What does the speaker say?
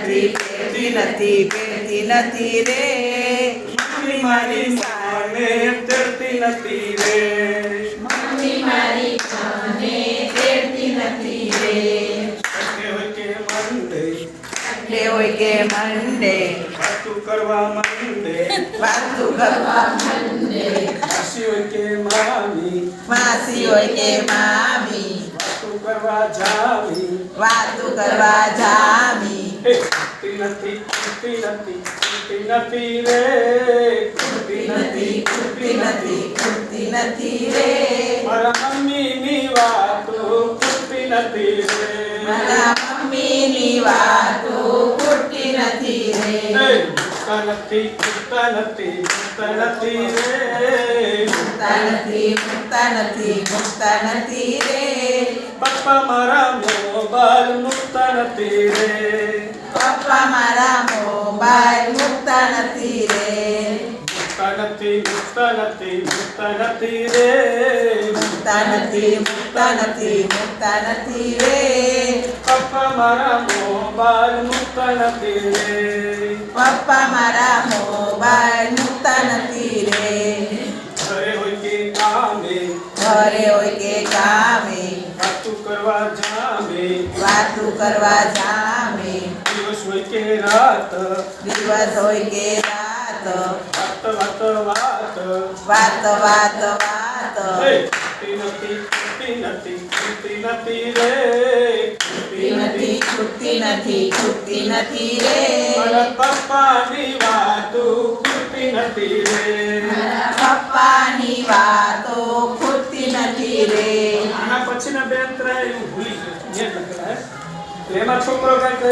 નથી પહેરતી નથી પહેરતી નથી રે મમ્મી મારી માને તેડતી નથી રે મમ્મી મારી મને તેડતી નથી રે હોય કે મંડે વાતું કરવા મંડે વાતું કરવા મંડે માસી હોય કે મામી માસી હોય કે મામી વાતું કરવા જાવી વાતું કરવા નથી ખૂટતી નથી ખૂટતી નથી રે ખૂટતી નથી ખૂટતી નથી ખૂટતી નથી રે. મારા મમ્મીની વાતો ખૂટતી નથી રે. મારા મમ્મીની વાતો ખૂટતી નથી રે. ખૂટતા નથી ખૂટતા નથી ખૂટતા નથી રે. મૂકતા નથી મૂકતા નથી મૂકતા નથી રે. પપ્પા મારા મોબાઈલ મૂકતા નથી રે. પપ્પા મારા મોબાઈલ મૂકતા નથી રે. મૂકતા નથી મૂકતા નથી મૂકતા નથી રે. મૂકતા નથી મૂકતા નથી મૂકતા નથી રે. પપ્પા મારા મોબાઈલ મૂકતા નથી રે. પપ્પા મારા મોબાઈલ મૂકતા નથી રે. ઘરે હોય કે કામે ઘરે હોય કે કામે વાતું કરવા જામે. વાતું કરવા જામે. રાત. દિવસ હોય કે રાત. વાત વાત વાત. વાત વાત વાત. એ નથી ખૂટતી નથી નથી રે. છૂટતી નથી છૂટતી નથી છૂટતી નથી રે. મારા પપ્પાની વાતો ખૂટતી નથી રે. મારા પપ્પાની વાતો ખૂટતી નથી રે. આના પછીના બે ત્રણ ભૂલી ગયો. એમાં છોકરો કાંઈક